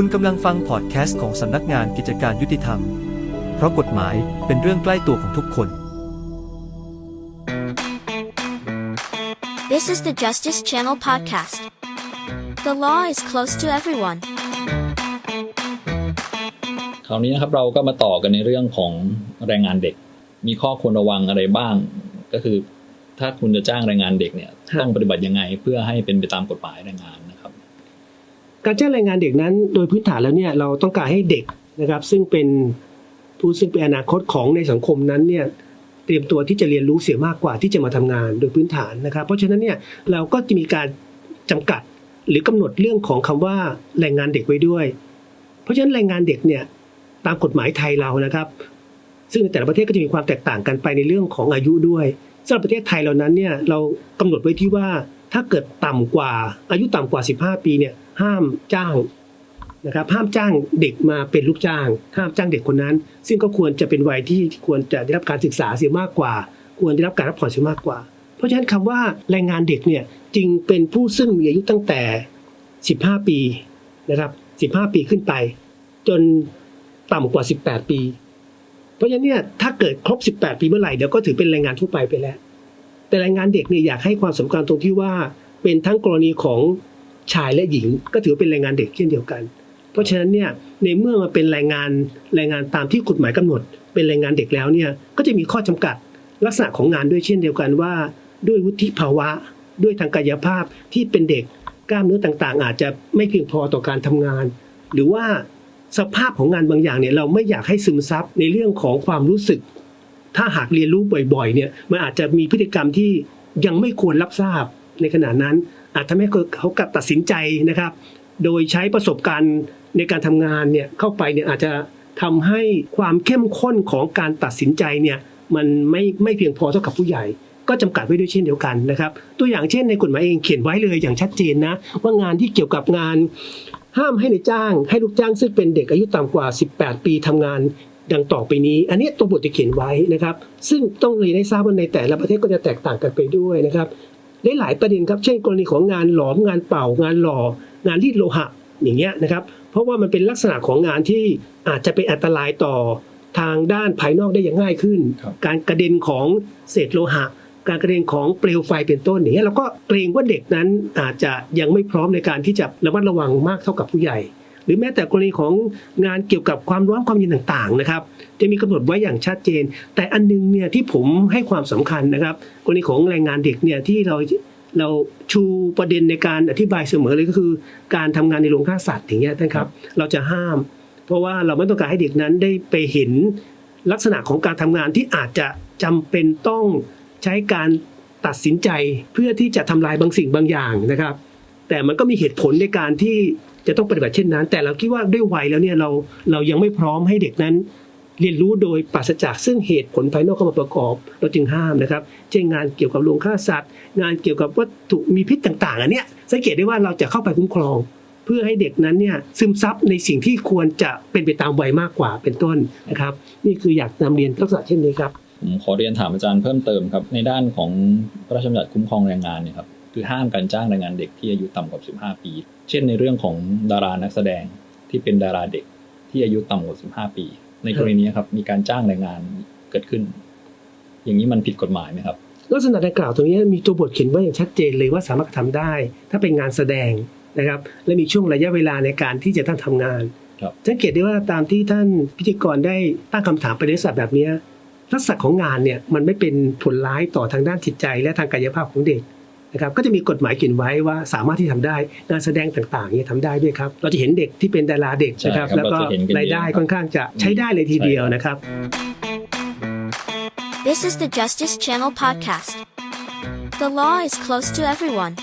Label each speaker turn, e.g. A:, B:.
A: คุณกำลังฟังพอดแคสต์ของสำนักงานกิจการยุติธรรม เพราะกฎหมายเป็นเรื่องใกล้ตัวของทุกคน
B: This is the Justice Channel podcast. The law is close to everyone.
C: คราวนี้นะครับเราก็มาต่อกันในเรื่องของแรงงานเด็ก มีข้อควรระวังอะไรบ้าง ก็คือ ถ้าคุณจะจ้างแรงงานเด็กเนี่ย
D: ครับ
C: ต้องปฏิบัติยังไงเพื่อให้เป็นไปตามกฎหมายแรงงานนะครับ
D: การจ้างแรงงานเด็กนั้น โดยพื้นฐานแล้วเนี่ยเราต้องการให้เด็กนะครับ ซึ่งเป็นผู้ซึ่งเป็นอนาคตของในสังคมนั้นเนี่ยเตรียมตัวที่จะเรียนรู้เสียมากกว่าที่จะมาทำงานโดยพื้นฐานนะครับ เพราะฉะนั้นเนี่ยเราก็จะมีการจำกัดหรือกำหนดเรื่องของคำว่าแรงงานเด็กไว้ด้วย เพราะฉะนั้นแรงงานเด็กเนี่ยตามกฎหมายไทยเรานะครับ ซึ่งในแต่ละประเทศก็จะมีความแตกต่างกันไปในเรื่องของอายุด้วยสำหรับประเทศไทยเรานั้นเนี่ยเรากำหนดไว้ที่ว่า ถ้าเกิดต่ำกว่าอายุต่ำกว่า 15 ปีเนี่ยห้ามจ้างนะครับห้ามจ้างเด็กมาเป็นลูกจ้าง ห้ามจ้างเด็กคนนั้น ซึ่งก็ควรจะเป็นวัยที่ควรจะได้รับการศึกษาเสียมากกว่า ควรได้รับการรับผ่อนเสียมากกว่า เพราะฉะนั้นคำว่าแรงงานเด็กเนี่ยจึงเป็นผู้ซึ่งมีอายุตั้งแต่ 15 ปีนะครับ15 ปีขึ้นไป จนต่ำกว่า 18 ปี เพราะฉะนั้นเนี่ยถ้าเกิดครบ 18 ปีเมื่อไหร่เดี๋ยวก็ถือเป็นแรงงานทั่วไปไปแล้ว แต่แรงงานเด็กเนี่ยอยากให้ความสำคัญตรงที่ว่า เป็นทั้งกรณีของชายและหญิง ก็ถือเป็นแรงงานเด็กเช่นเดียวกัน เพราะฉะนั้นเนี่ยในเมื่อมาเป็นแรงงานแรงงานตามที่กฎหมายกำหนด เป็นแรงงานเด็กแล้วเนี่ยก็จะมีข้อจำกัดลักษณะของงานด้วยเช่นเดียวกันว่า ด้วยวุฒิภาวะ ด้วยทางกายภาพที่เป็นเด็กกล้ามเนื้อต่างๆ อาจจะไม่เพียงพอต่อการทำงาน หรือว่าสภาพของงานบางอย่างเนี่ยเราไม่อยากให้ซึมซับในเรื่องของความรู้สึก ถ้าหากเรียนรู้บ่อยๆเนี่ยมันอาจจะมีพฤติกรรมที่ยังไม่ควรรับทราบในขณะนั้น อาจทำให้เขากลับตัดสินใจนะครับ โดยใช้ประสบการณ์ในการทำงานเนี่ยเข้าไปเนี่ยอาจจะทำให้ความเข้มข้นของการตัดสินใจเนี่ยมันไม่ไม่เพียงพอเท่ากับผู้ใหญ่ ก็จำกัดไว้ด้วยเช่นเดียวกันนะครับ ตัวอย่างเช่นในกฎหมายเองเขียนไว้เลยอย่างชัดเจนนะ ว่างานที่เกี่ยวกับงาน ห้ามให้ในจ้าง ให้ลูกจ้างซึ่งเป็นเด็กอายุต่ำกว่า 18 ปีทำงาน ดังต่อไปนี้ อันนี้ตัวบทจะเขียนไว้นะครับ ซึ่งต้องเรียนให้ทราบว่าในแต่ละประเทศก็จะแตกต่างกันไปด้วยนะครับได้หลายประเด็นครับ เช่น กรณีของงานหลอมงานเป่างานหล่องานรีดโลหะอย่างเงี้ยนะครับ เพราะว่ามันเป็นลักษณะของงานที่อาจจะเป็นอันตรายต่อทางด้านภายนอกได้อย่างง่ายขึ้น
C: ครับ
D: การกระเด็นของเศษโลหะ การกระเด็นของเปลวไฟเป็นต้นอย่างเงี้ยเราก็เกรงว่าเด็กนั้นอาจจะยังไม่พร้อมในการที่จะระมัดระวังมากเท่ากับผู้ใหญ่ หรือแม้แต่กรณีของงานเกี่ยวกับความร้อนความเย็นต่างๆนะครับ จะมีกำหนดไว้อย่างชัดเจน แต่อันนึงเนี่ยที่ผมให้ความสำคัญนะครับ กรณีของแรงงานเด็กเนี่ยที่เราเราชูประเด็นในการอธิบายเสมอเลยก็คือ การทำงานในโรงฆ่าสัตว์อย่างเงี้ยนะครับ เราจะห้าม เพราะว่าเราไม่ต้องการให้เด็กนั้นได้ไปเห็นลักษณะของการทำงานที่อาจจะจำเป็นต้องใช้การตัดสินใจเพื่อที่จะทำลายบางสิ่งบางอย่างนะครับ แต่มันก็มีเหตุผลในการที่ จะต้องปฏิบัติเช่นนั้น แต่เราคิดว่าด้วยวัยแล้วเนี่ยเราเรายังไม่พร้อมให้เด็กนั้น เรียนรู้โดยปราศจากซึ่งเหตุผลภายนอกเข้ามาประกอบ เราจึงห้ามนะครับ เช่นงานเกี่ยวกับโรงฆ่าสัตว์ งานเกี่ยวกับวัตถุมีพิษต่างๆอันเนี้ยสังเกตได้ว่าเราจะเข้าไปคุ้มครอง เพื่อให้เด็กนั้นเนี่ยซึมซับในสิ่งที่ควรจะเป็นไปตามวัยมากกว่าเป็นต้นนะครับ นี่คืออยากนำเรียนลักษณะเช่นนี้ครับ
C: ผมขอเรียนถามอาจารย์เพิ่มเติมครับในด้านของพระราชบัญญัติคุ้มครองแรงงานเนี่ยครับ คือห้ามการจ้างแรงงานเด็กที่อายุต่ำกว่า 15 ปี เช่นในเรื่องของดารานักแสดงที่เป็นดาราเด็กที่อายุต่ำกว่า 15 ปี ในกรณีนี้ครับมีการจ้างแรงงานเกิดขึ้น อย่างนี้มันผิดกฎหมายไหมครับ
D: ลักษณะดังกล่าวตรงนี้มีตัวบทเขียนไว้อย่างชัดเจนเลยว่าสามารถกระทำได้ ถ้าเป็นงานแสดงนะครับ และมีช่วงระยะเวลาในการที่จะต้องทำงาน
C: ครับ
D: สังเกตได้ว่าตามที่ท่านพิธีกรได้ตั้งคำถามประเด็นสัตว์แบบเนี้ยลักษณะของงานเนี่ยมันไม่เป็นผลร้ายต่อทางด้านจิตใจและทางกายภาพของเด็ก นะครับก็จะมีกฎหมายเขียนไว้ว่าสามารถที่ทำได้งานแสดงต่างๆเนี่ยทำได้ด้วยครับ เราจะเห็นเด็กที่เป็นดาราเด็กนะครับ
C: ใช่ครับ
D: แล้วก็
C: เราจะเห็นกันเยอะ
D: รายได้ค่อนข้างจะใช้ได้เลยทีเดียวนะครับ
B: This is the Justice Channel podcast. The law is close to everyone.